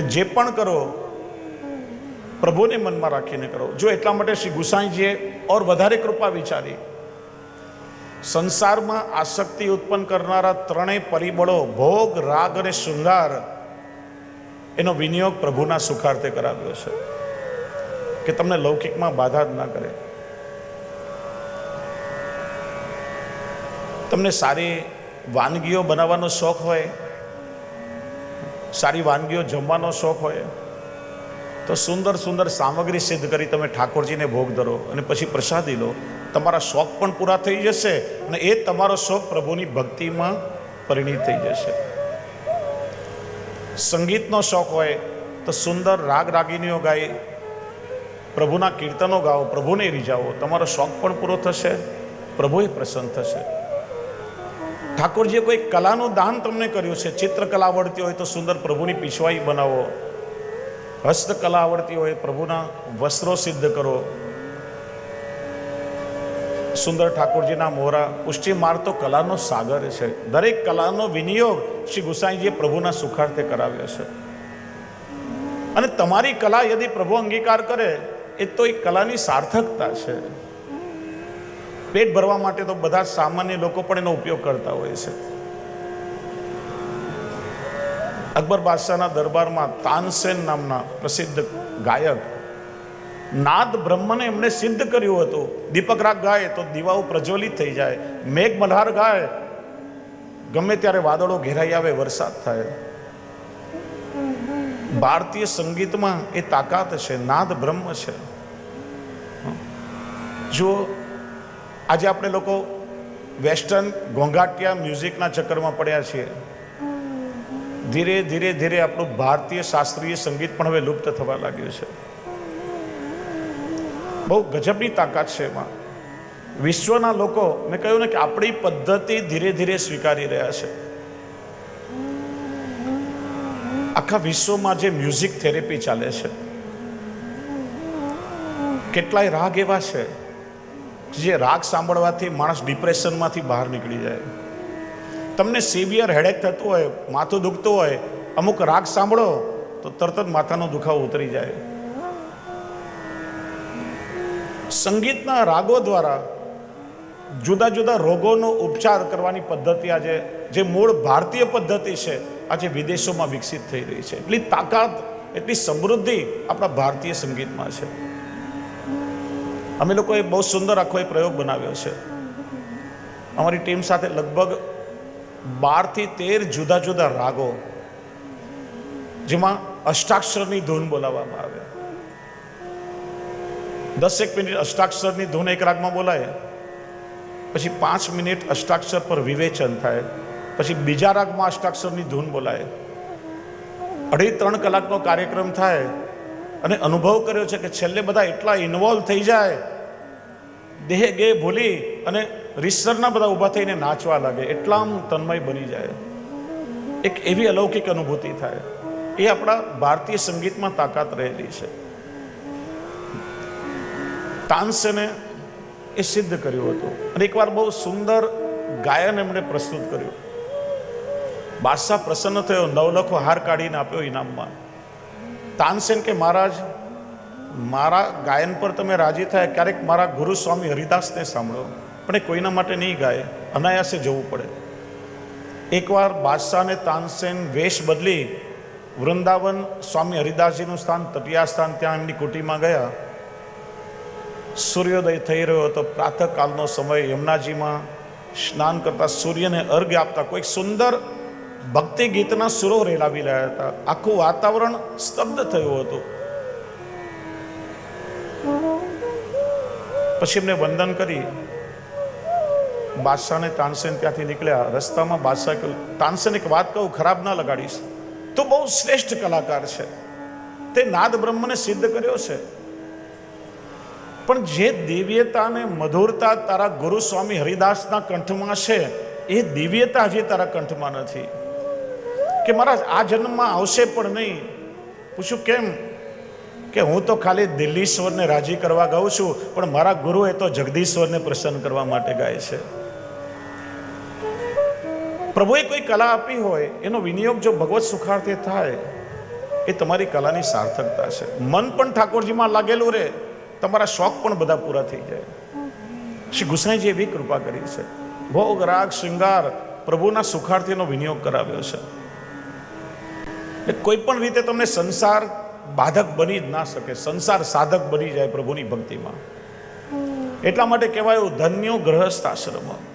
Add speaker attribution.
Speaker 1: જે પણ કરો, પ્રભુને મનમાં રાખીને કરો. જો એટલા માટે શ્રી ગુસાઈજીએ ઓર વધારે કૃપા વિચારી, સંસારમાં આસક્તિ ઉત્પન્ન કરનારા ત્રણેય પરિબળો, ભોગ, રાગ અને શૃંગાર, એનો વિનિયોગ પ્રભુના સુખાર્થે કરાવ્યો છે. કે તમને લૌકિકમાં બાધા જ ના કરે. તમને સારી વાનગીઓ બનાવવાનો શોખ હોય સારી વાનગીઓ જમવાનો શોખ હોય. તો સુંદર સુંદર સામગ્રી સિદ્ધ કરી તમે ઠાકોરજીને ભોગ ધરો અને પછી પ્રસાદી લો. તમારા શોખ પણ પૂરા થઈ જશે અને એ તમારો શોખ પ્રભુની ભક્તિમાં પરિણિત થઈ જશે. સંગીતનો શોખ હોય તો સુંદર રાગ રાગીનીઓ ગાઈ પ્રભુના કીર્તનો ગાઓ, પ્રભુને રીઝાવો તમારો શોખ પણ પૂરો થશે પ્રભુએ પ્રસન્ન થશે. ઠાકોરજીએ કોઈ કલાનું દાન તમને કર્યું છે? ચિત્રકલા આવડતી હોય તો સુંદર પ્રભુની પીછવાઈ બનાવો. હસ્તકલા આવડતી હોય, પ્રભુના વસ્ત્રો સિદ્ધ કરો. સુંદર ઠાકોરજીના મોરા પુષ્ટિ માર્ગ તો કલાનો સાગર છે. દરેક કલાનો વિનિયોગ શ્રી ગુસાઈજીએ પ્રભુના સુખાર્થે કરાવ્યો છે. અને તમારી કલા યદિ પ્રભુ અંગીકાર કરે, એ તો એ કલાની સાર્થકતા છે. પેટ ભરવા માટે તો બધા સામાન્ય લોકો પણ એનો ઉપયોગ કરતા હોય છે. અકબર બાદશાહના દરબારમાં તાનસેન નામના પ્રસિદ્ધ ગાયક નાદ બ્રહ્મને એમણે સિદ્ધ કર્યું હતું. દીપક રાગ ગાય તો દીવાઓ પ્રજ્વલિત થઈ જાય, મેઘ મલ્હાર ગાય, ગમે ત્યારે વાદળો ઘેરાઈ આવે વરસાદ થાય. ભારતીય સંગીતમાં એ તાકાત છે, નાદ બ્રહ્મ છે. જો આજે આપણે લોકો વેસ્ટર્ન ઘોંઘાટિયા મ્યુઝિકના ચક્કરમાં પડ્યા છીએ. ધીરે ધીરે ધીરે આપણું ભારતીય શાસ્ત્રીય સંગીત પણ હવે લુપ્ત થવા લાગ્યું છે. બહુ ગજબની તાકાત છે એમાં. વિશ્વના લોકો, મેં કહ્યું ને કે આપણી પદ્ધતિ ધીરે ધીરે સ્વીકારી રહ્યા છે. આખા વિશ્વમાં જે મ્યુઝિક થેરેપી ચાલે છે. કેટલાય રાગ એવા છે જે રાગ સાંભળવાથી માણસ ડિપ્રેશનમાંથી બહાર નીકળી જાય. તમને સિવિયર હેડેક થતું હોય, માથું દુખતું હોય, અમુક રાગ સાંભળો, તો તરત જ માથાનો દુખાવો ઉતરી જાય. સંગીતના રાગો દ્વારા જુદા જુદા રોગોનો ઉપચાર કરવાની પદ્ધતિ આજે, જે મૂળ ભારતીય પદ્ધતિ છે, આજે વિદેશોમાં વિકસિત થઈ રહી છે. એટલી તાકાત, એટલી સમૃદ્ધિ આપણા ભારતીય સંગીતમાં છે. અમે લોકોએ બહુ સુંદર આખો એ પ્રયોગ બનાવ્યો છે. અમારી ટીમ સાથે લગભગ બારથી તેર જુદા જુદા રાગો જેમાં અષ્ટાક્ષરની ધૂન બોલાવવામાં આવે. દસેક મિનિટ અષ્ટાક્ષરની ધૂન એક રાગમાં બોલાય, પછી પાંચ મિનિટ અષ્ટાક્ષર પર વિવેચન થાય, પછી બીજા રાગમાં અષ્ટાક્ષરની ધૂન બોલાય. અઢી ત્રણ કલાકનો કાર્યક્રમ થાય અને અનુભવ કર્યો છે કે છેલ્લે બધા એટલા ઇન્વોલ્વ થઈ જાય, દેહ ગે ભૂલી અને રીસરના બધા ઊભા થઈને નાચવા લાગે એટલા આમ તન્મય બની જાય. એક એવી અલૌકિક અનુભૂતિ થાય. એ આપણા ભારતીય સંગીતમાં તાકાત રહેલી છે. તાનસેને એ સિદ્ધ કર્યું હતું. અને એકવાર બહુ સુંદર ગાયન એમણે પ્રસ્તુત કર્યું. બાદશાહ પ્રસન્ન થયો, નવલખો હાર કાઢીને આપ્યો ઇનામમાં. તાનસેન કે મહારાજ મારા ગાયન પર તમે રાજી થાય, ક્યારેક મારા ગુરુ સ્વામી હરિદાસને સાંભળો. પણ એ કોઈના માટે નહીં ગાય, અનાયાસે જવું પડે. એકવાર બાદશાહને તાનસેન વેશ બદલી વૃંદાવન સ્વામી હરિદાસજીનું સ્થાન, તટિયા સ્થાન ત્યાં એમની કુટીમાં ગયા. સૂર્યોદય થઈ રહ્યો હતો પ્રાતઃકાલનો સમય, યમુનાજીમાં સ્નાન કરતા સૂર્યને અર્ઘ્ય આપતા કોઈક સુંદર ભક્તિ ગીતના સુરો રેલાવી રહ્યા હતા. આખું વાતાવરણ સ્તબ્ધ થયું હતું. પછી એમને વંદન કરી. બાદશાહને તાનસેન ત્યાંથી નીકળ્યા. રસ્તામાં બાદશાહ કહ્યું, તાનસેન, એક વાત કહું, ખરાબ ના લગાડીશ. તો બહુ શ્રેષ્ઠ કલાકાર છે. તે નાદ બ્રહ્મને સિદ્ધ કર્યો છે. પણ જે દિવ્યતા અને મધુરતા તારા ગુરુ સ્વામી હરિદાસના કંઠમાં છે, એ દિવ્યતા હજી તારા કંઠમાં નથી. કે મારા આ જન્મમાં આવશે પણ નહીં. પૂછ્યું, કેમ? કે હું તો ખાલી દિલ્હીશ્વરને રાજી કરવા ગાઉં છું, પણ મારા ગુરુ એ તો જગદીશ્વરને પ્રસન્ન કરવા માટે ગાય છે. પ્રભુએ કોઈ કલા આપી હોય, એનો વિનિયોગ જો ભગવત સુખાર્થે થાય, એ તમારી કલાની સાર્થકતા છે. મન પણ ઠાકોરજીમાં લાગેલું રહે, તમારા શોખ પણ બધા પૂરા થઈ જાય. શ્રી ગુસાઈજી એવી કૃપા કરી છે. ભોગ, રાગ, શૃંગાર પ્રભુના સુખાર્થીનો વિનિયોગ કરાવ્યો છે. કોઈ પણ રીતે તમને સંસાર બાધક બની જ ના શકે. સંસાર સાધક બની જાય પ્રભુની ભક્તિમાં. એટલા માટે કહેવાયું ધન્યો ગ્રહસ્થ આશ્રમ.